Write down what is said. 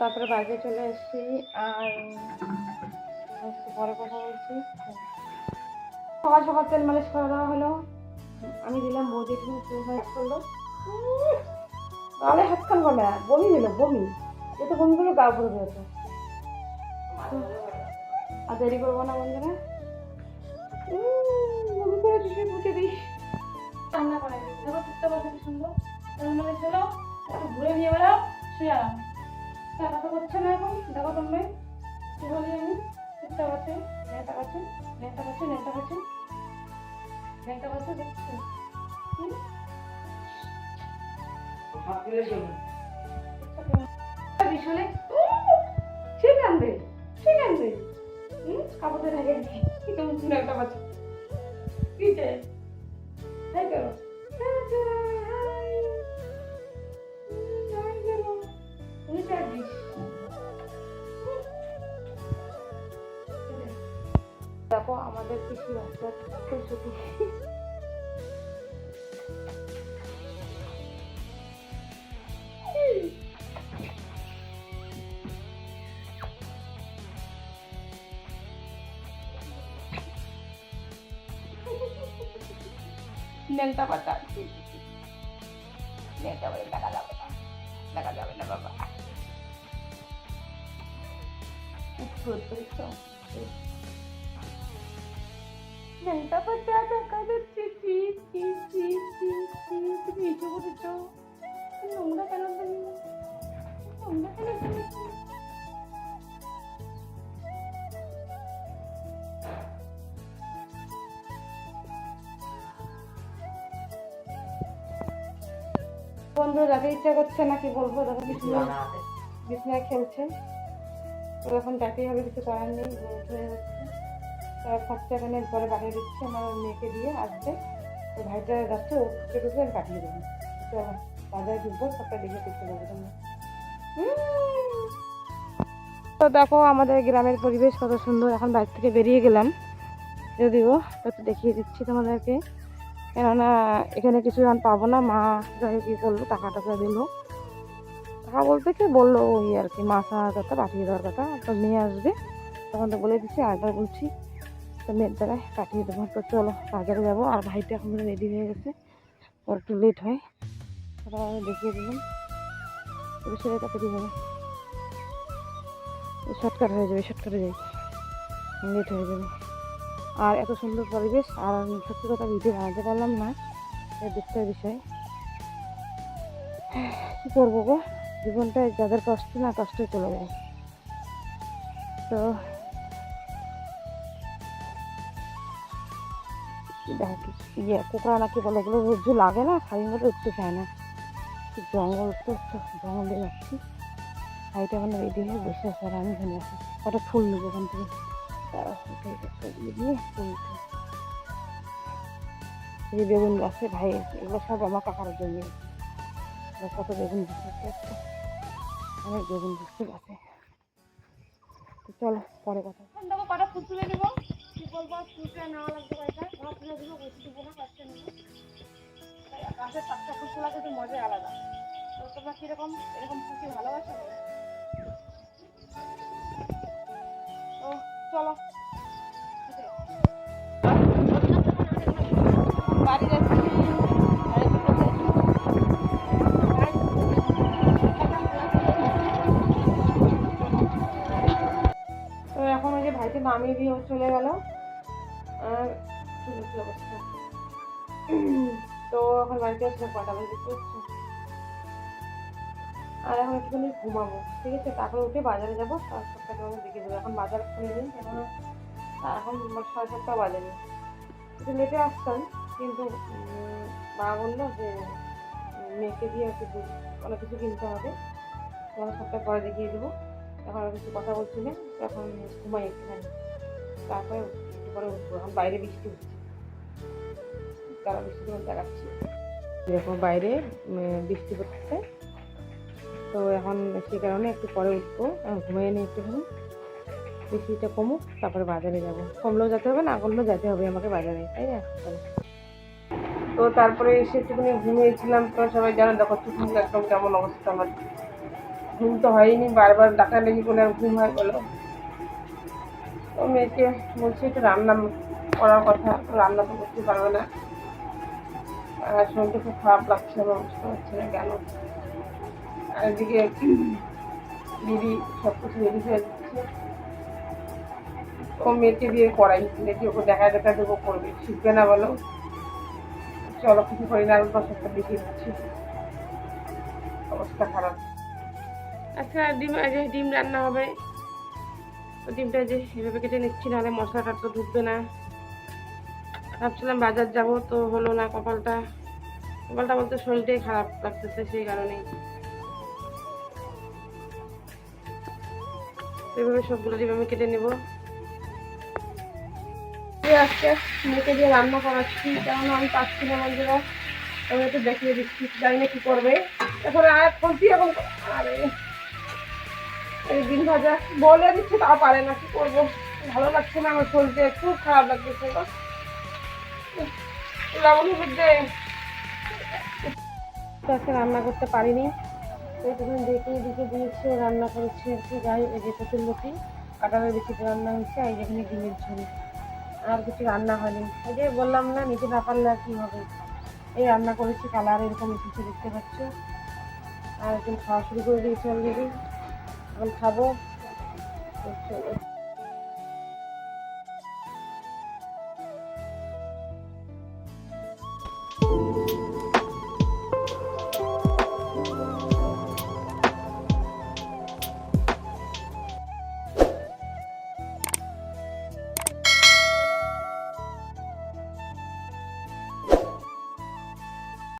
তারপরে বাইরে চলে এসেছি আর পরে কথা বলছি। সকাল সকাল তেল মালিশ করে দেওয়া হলো। আমি দিলাম বৌদি একটু মালিশ করল গালে হাত খান বলে বমি দিল বমি। এতে বমিগুলো গা ভরে দিয়েছে আর দেরি করব না বন্ধুরা। বমি করে দিবি দেখো সুন্দর। ঘুরে নিয়ে বেড়াও, শুয়ে আরাম। টাকা তো করছে না এখন, দেখো তোমরা। কি বলি আমি? চুপটা বসে নেতা কাছে নেতা কাছে নেতা কাছে নেতা কাছে দেখছ? বিশালে ঠিক আনবে ঠিক আনবে। কাপড়ে ঢেকে কি তুমি একটা বাচ্চা কি যে। দেখো আমাদের বাচ্চা খুব ছুটি ন্যাংটা পাতা। ন্যাংটা বলে দেখা যাবে না। যাবে না বাবা। ন্যাংটা পাতা দেখা যাচ্ছে চি চি চি চি চি তুমি এসে বলেছ নোংরা কেন তুমি নোংরা কেন তুমি বন্ধু যাতে ইচ্ছা করছে না কি বলব দেখো বিছনায় বিছনায় খেলছে এখন যাতেই হবে কিছু করার নেই ভোর হয়ে খরচা এখানে পরে পাঠিয়ে দিচ্ছে, আমার মেয়েকে দিয়ে আসবে। তো ভাইটা যাচ্ছে, ওকে টুকে আমি পাঠিয়ে দেবো। চলো বাজারে ঢুকবো, সবটা দেখে দেখতে পাবো তো দেখো, আমাদের গ্রামের পরিবেশ কত সুন্দর। এখন বাড়ি থেকে বেরিয়ে গেলাম। যদিও একটু দেখিয়ে দিচ্ছি তোমাদেরকে। কেননা এখানে কিছু এখন পাবো না। মা যাই কি করল টাকা টাকা দিলো। টাকা বলতে কি, বলল ওই আর কি মাছ আনার কথা পাঠিয়ে দেওয়ার কথা। তো নিয়ে আসবে। তখন তো বলে দিচ্ছি, আরেকবার বলছি। তো মেয়ের দ্বারাই পাঠিয়ে দেবো। তো চলো, বাজারে যাব। আর ভাইটা এখন রেডি হয়ে গেছে। ওর একটু লেট হয়। আমি দেখিয়ে দিলাম। তবে সেটা তাড়াতাড়ি হবে শর্টকাট হয়ে যাবে শর্টকাটে যাই। লেট হয়ে যাবে। আর এত সুন্দর পরিবেশ। আর সত্যি কথা ভিডিও বানাতে পারলাম না। এর দুঃখের বিষয়। কী করব গো? জীবনটা যাদের কষ্ট, না কষ্টই চলে যায়। তো ইয়ে কোকড়া নাকি বলে এগুলো রোদ্র লাগে না শাড়ির মধ্যে উঠতে চায় না। জঙ্গল তো জঙ্গলে যাচ্ছি। শাড়িটা মানে রেডি হয়ে বসে আছে আর আমি এখানে আছি। কটা ফুল নেব ওখান থেকে। দিয়ে ফুল বেগুন গাছে, ভাই, এগুলো সব আমার কাকার জন্য কত বেগুন গাছ আছে অনেক বেগুন গাছ তো চলো, পরে কথা। কটা ফুল তুলে নেব। বলব ফুলটা নেওয়া লাগবে ঘর তুলে বসে না কিন্তু মজাই আলাদা তো তোমরা কীরকম এরকম ভালোবাসো ও চলো তো এখন ওই যে ভাইকে নামিয়ে দিয়ে চলে গেল। অবস্থা? তো এখন বাড়িতে আসলে কটা বাজে করছে আর এখন একটুখানি ঘুমাবো, ঠিক আছে? তারপরে উঠে বাজারে যাব, তার সবটা তোমাকে দেখে দেবো। এখন বাজার খুলে নিই, কেননা এখন সাড়ে সাতটা বাজেনি। একটু লেটে আসতাম, কিন্তু মা বলল যে, মেয়েকে দিয়ে একটু দুধ অনেক কিছু কিনতে হবে। তোমার সবটা পরে দেখিয়ে দেবো। এখন আর কিছু কথা বলছি না, এখন ঘুমাই একটুখানি। তারপরে পরে উঠবো। এখন বাইরে বৃষ্টি হচ্ছে। তারা বৃষ্টি তোমার দেখাচ্ছি দেখো বাইরে বৃষ্টি হচ্ছে তো এখন সেই কারণে একটু পরে উঠবো। ঘুমিয়ে নিই একটুখানি। বৃষ্টিটা কমুক, তারপরে বাজারে যাব। কমলেও যেতে হবে, না কমলেও যেতে হবে আমাকে বাজারে, তাই না? তো তারপরে এসে একটুখানি ঘুমিয়েছিলাম। তো সবাই জানো, দেখো চুল একদম কেমন অবস্থা আমার। ঘুম তো হয়নি, বারবার ডাকা লেগে বলে ঘুম হয় বলো। ও মেয়েকে বলছি একটু রান্না করার কথা রান্না তো করতে পারবে না। শরীরটা খুব খারাপ লাগছে, আমার বুঝতে পারছি না কেন? আর এদিকে দিদি সব কিছু রেডি হয়ে দিচ্ছে। ও মেয়েকে বিয়ে করাই, দেখি ওকে দেখা দেখা দেবো, করবে। শিখবে না বলো। চলো, কিছু করি না দশ একটা দেখিয়ে দিচ্ছি। অবস্থা খারাপ। আচ্ছা ডিম আজ ডিম রান্না হবে। ডিমটা যে এভাবে কেটে নিচ্ছি, নাহলে মশলাটা তো ঢুকবে না। ভাবছিলাম বাজার যাব, তো হলো না কপালটা। কপালটা বলতে শরীরটাই খারাপ লাগতেছে সেই কারণেই। এভাবে সবগুলো ডিম আমি কেটে নেব। আজকে মেয়েকে দিয়ে রান্না করাচ্ছি কারণ আমি পাচ্ছি না বন্ধুরা। আমি একটু দেখিয়ে দিচ্ছি, জানি না কি করবে। এখন আর খুলছি এখন আরে। এই ডিম ভাজা। বলে দিচ্ছি, তাও পারে না, কি করব? ভালো লাগছে না আমার শরীরটা খুব খারাপ লাগতেছে। লবণ হলুদ দে। আজকে রান্না করতে পারিনি। একটুখানি দেখে দেখে দিয়েছি রান্না করেছি আর কি, যাই এই যে কচুর লতি কাটারের বেশি রান্না হয়েছে, আর যেখানে ডিমের ঝোল। আর কিছু রান্না হয়নি। এই যে বললাম না নিতে না পারলে আর কি হবে? এই রান্না করেছি, কালার এরকম কিছু দেখতে পাচ্ছ। আর এখন খাওয়া শুরু করে দিয়েছি অলরেডি এখন খাব।